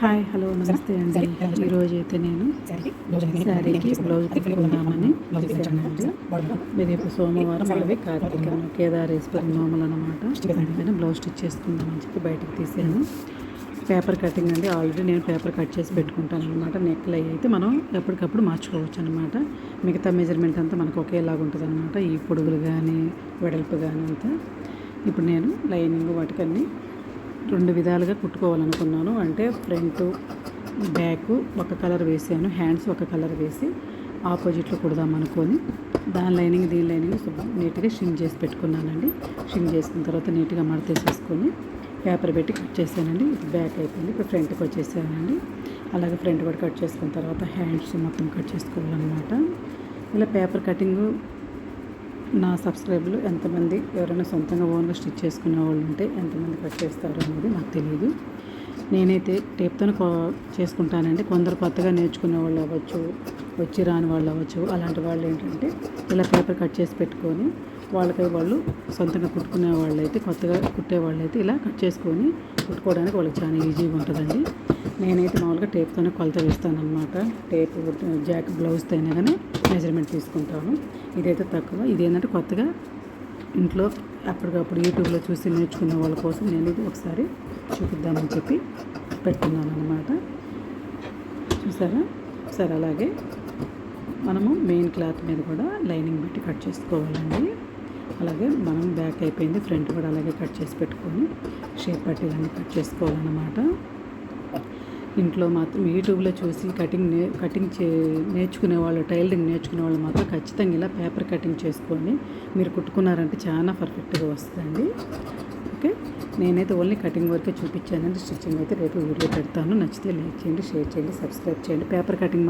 Hi hello నమస్తే అండి. ఈరోజు అయితే నేను శారీకి బ్లౌజ్ కుట్టుకుందామని చూశానండి రేపు సోమవారం అలాగే కార్తీక కేదారేశ్వర నోములు అనమాట నేను బ్లౌజ్ స్టిచ్ చేసుకుందామని చెప్పి బయటకు తీసాను. పేపర్ కటింగ్ అండి. ఆల్రెడీ నేను పేపర్ కట్ చేసి పెట్టుకుంటాను అనమాట నెక్లై అయితే మనం ఎప్పటికప్పుడు మార్చుకోవచ్చు అనమాట మిగతా మెజర్మెంట్ అంతా మనకు ఒకేలాగా ఉంటుంది అనమాట ఈ పొడుగులు కానీ వెడల్పు కానీ అంతా. ఇప్పుడు నేను లైనింగ్ వాటికన్నీ రెండు విధాలుగా కుట్టుకోవాలనుకున్నాను. అంటే ఫ్రంట్ బ్యాక్ ఒక కలర్ వేసాను. హ్యాండ్స్ ఒక కలర్ వేసి ఆపోజిట్లో కుడదాం అనుకొని దాని లైనింగ్ దీని లైనింగ్ నీట్గా షింగ్ చేసి పెట్టుకున్నానండి. షింగ్ చేసుకున్న తర్వాత నీట్గా మడతేసేసుకొని పేపర్ పెట్టి కట్ చేశానండి. ఇది బ్యాక్ అయిపోయింది. ఇప్పుడు ఫ్రంట్కి వచ్చేసానండి. అలాగే ఫ్రంట్ కూడా కట్ చేసుకున్న తర్వాత హ్యాండ్స్ మొత్తం కట్ చేసుకోవాలన్నమాట. ఇలా పేపర్ కటింగ్ నా సబ్స్క్రైబర్లు ఎంతమంది ఎవరైనా సొంతంగా ఓన్గా స్టిచ్ చేసుకునే వాళ్ళు ఉంటే ఎంతమంది కట్ చేస్తారు అనేది నాకు తెలియదు నేనైతే టేప్తో చేసుకుంటానండి. కొందరు కొత్తగా నేర్చుకునే వాళ్ళు అవ్వచ్చు వచ్చి రాని వాళ్ళు అవ్వచ్చు. అలాంటి వాళ్ళు ఏంటంటే ఇలా పేపర్ కట్ చేసి పెట్టుకొని వాళ్ళకై వాళ్ళు సొంతంగా కుట్టుకునే వాళ్ళైతే కొత్తగా కుట్టే వాళ్ళైతే ఇలా కట్ చేసుకొని కుట్టుకోవడానికి వాళ్ళకి చాలా ఈజీగా ఉంటుందండి. నేనైతే మామూలుగా టేప్తోనే కొలత వేస్తాను అనమాట టేప్ జాక్ బ్లౌజ్తో కానీ మెజర్మెంట్ తీసుకుంటాను. ఇదైతే తక్కువ. ఇది ఏంటంటే కొత్తగా ఇంట్లో అప్పటికప్పుడు యూట్యూబ్లో చూసి నేర్చుకునే వాళ్ళ కోసం నేను ఇది ఒకసారి చూపిద్దామని చెప్పి పెట్టుకున్నాను అనమాట చూసారా? సరే అలాగే మనము మెయిన్ క్లాత్ మీద కూడా లైనింగ్ పెట్టి కట్ చేసుకోవాలండి. అలాగే మనం బ్యాక్ అయిపోయింది ఫ్రంట్ కూడా అలాగే కట్ చేసి పెట్టుకొని షేప్ పట్టీలన్నీ కట్ చేసుకోవాలన్నమాట. ఇంట్లో మాత్రం యూట్యూబ్లో చూసి కటింగ్ నే కటింగ్ చే నేర్చుకునే వాళ్ళు టైలరింగ్ నేర్చుకునే వాళ్ళు మాత్రం ఖచ్చితంగా ఇలా పేపర్ కటింగ్ చేసుకొని మీరు కుట్టుకున్నారంటే చాలా పర్ఫెక్ట్గా వస్తుందండి. ఓకే? నేనైతే ఓన్లీ కటింగ్ వరకే చూపించానండి. స్టిచ్చింగ్ అయితే రేపు వీడియో పెడతాను. నచ్చితే లైక్ చేయండి షేర్ చేయండి సబ్స్క్రైబ్ చేయండి. Paper cutting